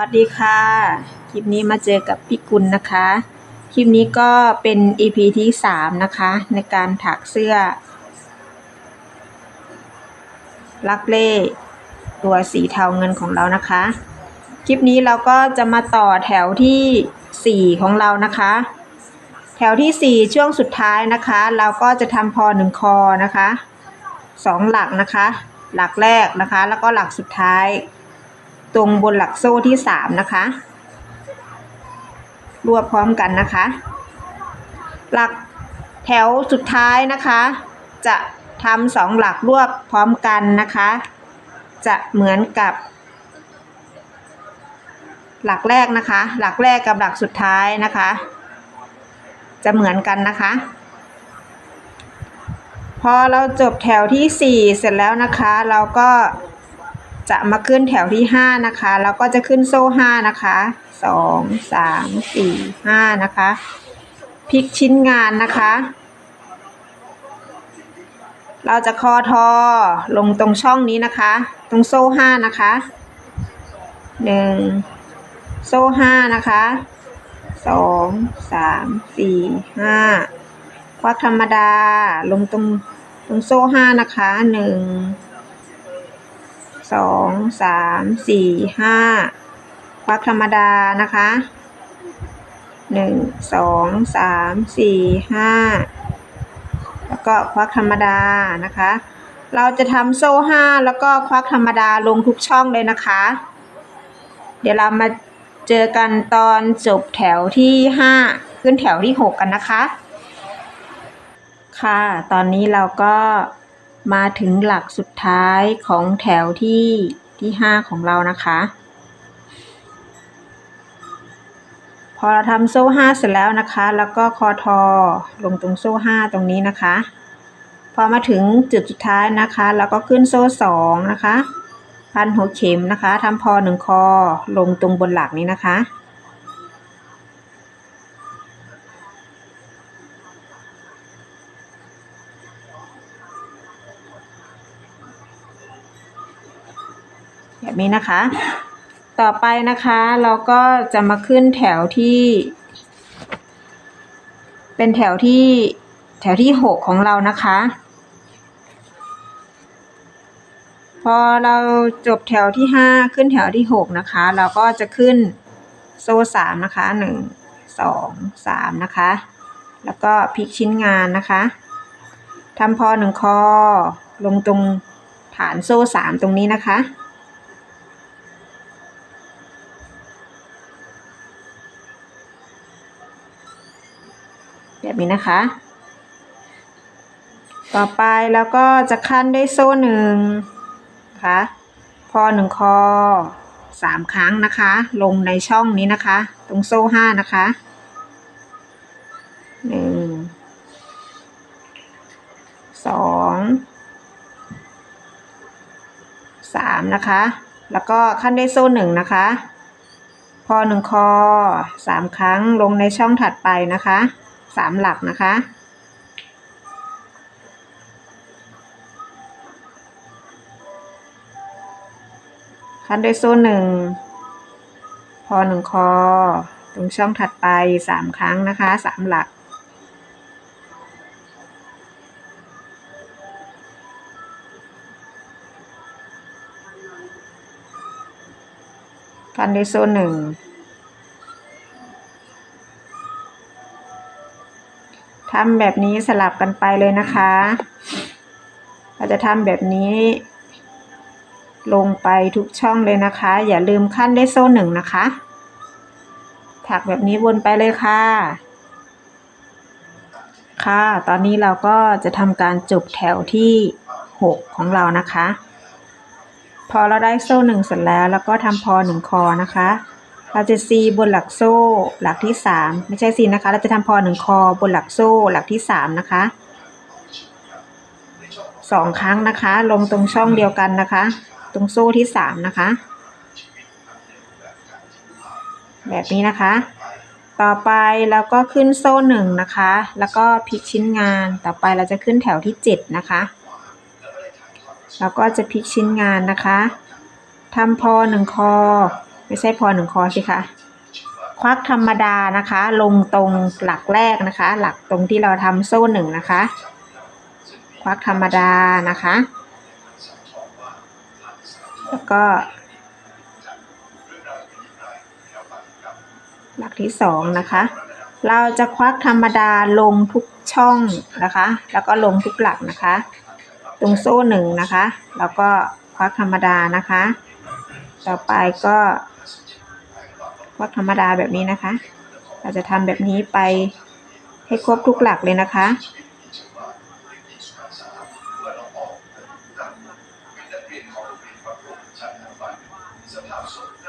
สวัสดีค่ะ คลิปนี้มาเจอกับพี่กุลนะคะ คลิปนี้ก็เป็น EP ที่สามนะคะ ในการถักเสื้อ ลักเล่ตัวสีเทาเงินของเรานะคะ คลิปนี้เราก็จะมาต่อแถวที่สี่ของเรานะคะ แถวที่สี่ช่วงสุดท้ายนะคะ เราก็จะทำพอหนึ่งคอนะคะสองหลักนะคะ หลักแรกนะคะ แล้วก็หลักสุดท้าย ตรงบนหลักโซ่ที่สามนะคะ รวบพร้อมกันนะคะ หลักแถวสุดท้ายนะคะ จะทำสองหลักรวบพร้อมกันนะคะ จะเหมือนกับ หลักแรกนะคะ หลักแรกกับหลักสุดท้ายนะคะ จะเหมือนกันนะคะ พอเราจบแถวที่สี่เสร็จแล้วนะคะ เราก็ จะมาขึ้นแถวที่ห้านะคะ แล้วก็จะขึ้นโซ่ห้านะคะสองสามสี่ห้านะคะพลิกชิ้นงานนะคะ เราจะคอทอลงตรงช่องนี้นะคะ ตรงโซ่ห้านะคะหนึ่งโซ่ห้านะคะสองสามสี่ห้าควักธรรมดาลงตรงตรงโซ่ห้านะคะหนึ่ง สองสามสี่ห้าควักธรรมดานะคะหนึ่งสองสามสี่ห้าแล้วก็ควักธรรมดานะคะ เราจะทำโซ่ห้าแล้วก็ควักธรรมดาลงทุกช่องเลยนะคะ เดี๋ยวเรามาเจอกันตอนจบแถวที่ห้าขึ้นแถวที่หกกันนะคะ ค่ะ ตอนนี้เราก็ มาถึงหลักสุดท้ายของแถวที่ที่ห้าของเรานะคะ พอเราทำโซ่ห้าเสร็จแล้วนะคะ แล้วก็คอทอลงตรงโซ่ห้าตรงนี้นะคะ พอมาถึงจุดสุดท้ายนะคะ แล้วก็ขึ้นโซ่สองนะคะ พันหัวเข็มนะคะทำพอหนึ่งคอลงตรงบนหลักนี้นะคะ แบบนี้นะคะ ต่อไปนะคะเราก็จะมาขึ้นแถวที่ เป็นแถวที่แถวที่หกของเรานะคะ พอเราจบแถวที่ห้าขึ้นแถวที่หกนะคะ เราก็จะขึ้นโซ่สามนะคะหนึ่งสองสามนะคะ แล้วก็พลิกชิ้นงานนะคะทำพอหนึ่งคอลงตรงฐานโซ่สามตรงนี้นะคะ นี้นะคะ ต่อไปแล้วก็จะขั้นด้วยโซ่หนึ่งนะคะพอหนึ่งคอสามครั้งนะคะ ลงในช่องนี้นะคะ ตรงโซ่ห้านะคะหนึ่งสองสามนะคะ แล้วก็ขั้นด้วยโซ่หนึ่งนะคะพอหนึ่งคอสามครั้งลงในช่องถัดไปนะคะ สามหลักนะคะขั้นด้วยโซ่หนึ่ง พอหนึ่งคอ ตรงช่องถัดไปสามครั้งนะคะสามหลักขั้นด้วยโซ่หนึ่ง ทำแบบนี้สลับกันไปเลยนะคะ เราจะทำแบบนี้ ลงไปทุกช่องเลยนะคะ อย่าลืมขั้นได้โซ่หนึ่งนะคะ ถักแบบนี้วนไปเลยค่ะ ค่ะ ตอนนี้เราก็จะทำการจบแถวที่หกของเรานะคะ พอเราได้โซ่หนึ่งเสร็จแล้ว แล้วก็ทำพอหนึ่งคอนะคะ เราจะซีบนหลักโซ่ หลักที่สามไม่ใช่ซีนะคะ เราจะทำพอหนึ่งคอบนหลักโซ่หลักที่สามนะคะสองครั้งนะคะ ลงตรงช่องเดียวกันนะคะ ตรงโซ่ที่สามนะคะ แบบนี้นะคะ ต่อไปเราก็ขึ้นโซ่หนึ่งนะคะ แล้วก็พลิกชิ้นงานต่อไปเราจะขึ้นแถวที่เจ็ดนะคะแล้วก็จะพลิกชิ้นงานนะคะทำพอหนึ่งคอ ไม่ใช่พอหนึ่งคอสิคะควักธรรมดานะคะ ลงตรงหลักแรกนะคะ หลักตรงที่เราทำโซ่หนึ่งนะคะ ควักธรรมดานะคะ แล้วก็ หลักที่สองนะคะ เราจะควักธรรมดาลงทุกช่องนะคะ แล้วก็ลงทุกหลักนะคะ ตรงโซ่หนึ่งนะคะ แล้วก็ควักธรรมดานะคะ ต่อไปก็ ควักธรรมดาแบบนี้นะคะ เราจะทำแบบนี้ไปให้ครบทุกหลักเลยนะคะภ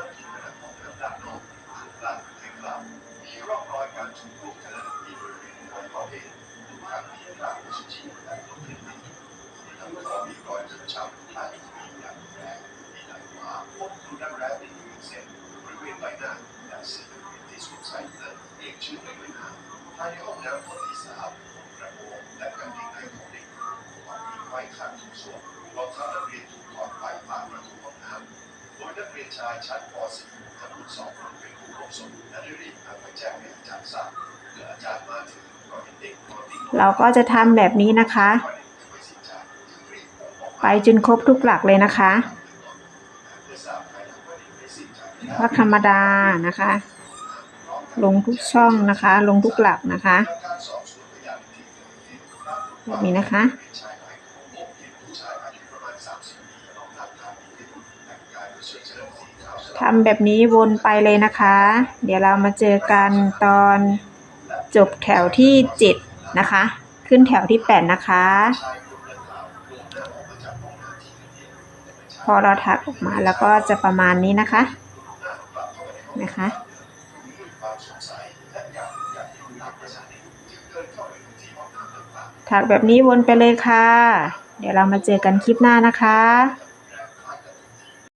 เราก็จะทำแบบนี้นะคะ ไปจนครบทุกหลักเลยนะคะพักธรรมดานะคะ ลงทุกช่องนะคะ ลงทุกหลักนะคะแบบนี้นะคะทำแบบนี้วนไปเลยนะคะ เดี๋ยวเรามาเจอกันตอน จบแถวที่ 7 นะคะ ขึ้นแถวที่ 8 นะคะ พอเราถักออกมาแล้วก็จะประมาณนี้นะคะ นะคะถักแบบนี้วนไปเลยค่ะ เดี๋ยวเรามาเจอกันคลิปหน้านะคะ